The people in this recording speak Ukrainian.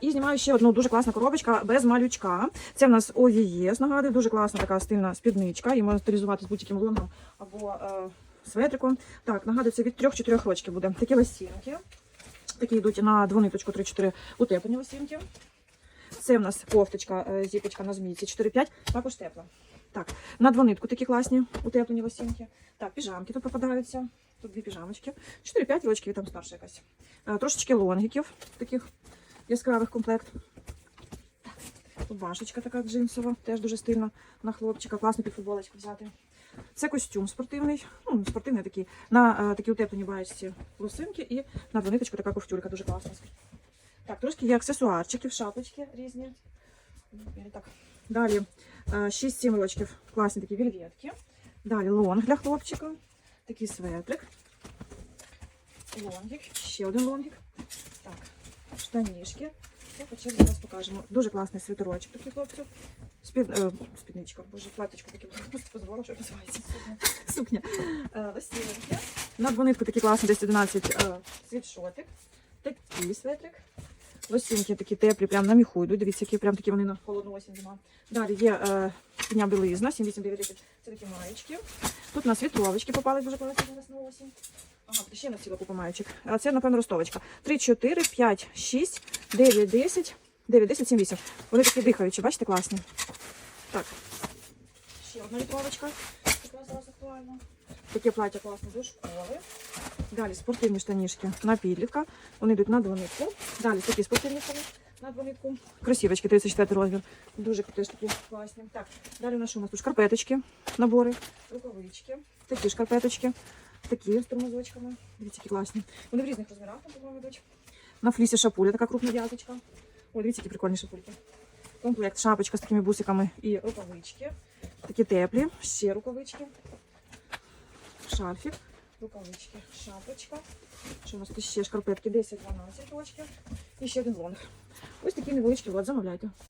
І знімаю ще одну дуже класна коробочка без малючка. Це в нас OVS, нагадую, дуже класна така стильна спідничка. Її можна стилізувати з будь-яким лонгом або е, светриком. Так, нагадую, це від 3-4 рочків буде. Такі лосінки. Такі йдуть на двониточку 3-4 утеплені лосінки. Це в нас кофточка, е, зіпочка на змійці 4-5, також тепла. Так, на двонитку такі класні утеплені лосінки. Так, піжамки тут попадаються. Тут дві піжамочки. 4-5 рочків, там старша якась. Е, Трошечки лонгіків, таких яскравих комплект. Рубашечка така джинсова, теж дуже стильна на хлопчика. Класно під футболочку взяти. Це костюм спортивний, ну, спортивний такий, на е, такі утеплені баєчці лосинки і на двониточку така ковтюлька, дуже класна. Так, трошки є аксесуарчики, шапочки різні. Так. Далі 6-7 рочків, класні такі вельветки. Далі лонг для хлопчика. Такий светрик. Лонгік, ще один лонгік. Так, штанішки. По черзі зараз покажемо. Дуже класний світерочок такий хлопців. Спід, е, спідничка, боже, платічко таке, позволила, що називається. Сукня. Е. На двонитку такий класний, десь 11 е, світшотик. Такий светрик. Лосінки такі теплі, прям на міху йдуть. Дивіться, які прям такі вони на холодну осінь зима. Далі є е, спідня білизна, 7-8-9-10. Це такі маєчки. Тут у нас вітровочки попали дуже класні зараз на осінь. Ага, ще на ціла купа маєчок. А це, напевно, ростовочка. 3, 4, 5, 6, 9, 10, 9, 10, 7, 8. Вони такі дихаючі, бачите, класні. Так. Ще одна вітровочка. Така зараз актуальна. Таке плаття класне до школи. Далі спортивні штанішки на підлітка. Вони йдуть на двонитку. Далі такі спортивні штани на двонитку. Кросівочки 34 розмір. Дуже теж такі класні. Так, далі у нас у нас тут шкарпеточки, набори, рукавички, такі шкарпеточки, такі з тормозочками. Дивіться, які класні. Вони в різних розмірах, там, по-моєму, йдуть. На флісі шапуля, така крупна в'язочка. Ой, дивіться, які прикольні шапульки. Комплект, шапочка з такими бусиками і рукавички. Такі теплі, ще рукавички. Шарфік, рукавички, шапочка. Що у нас тут ще шкарпетки? 10-12 рочків. І ще один лонг. Ось такий невеличкий лот, замовляйте.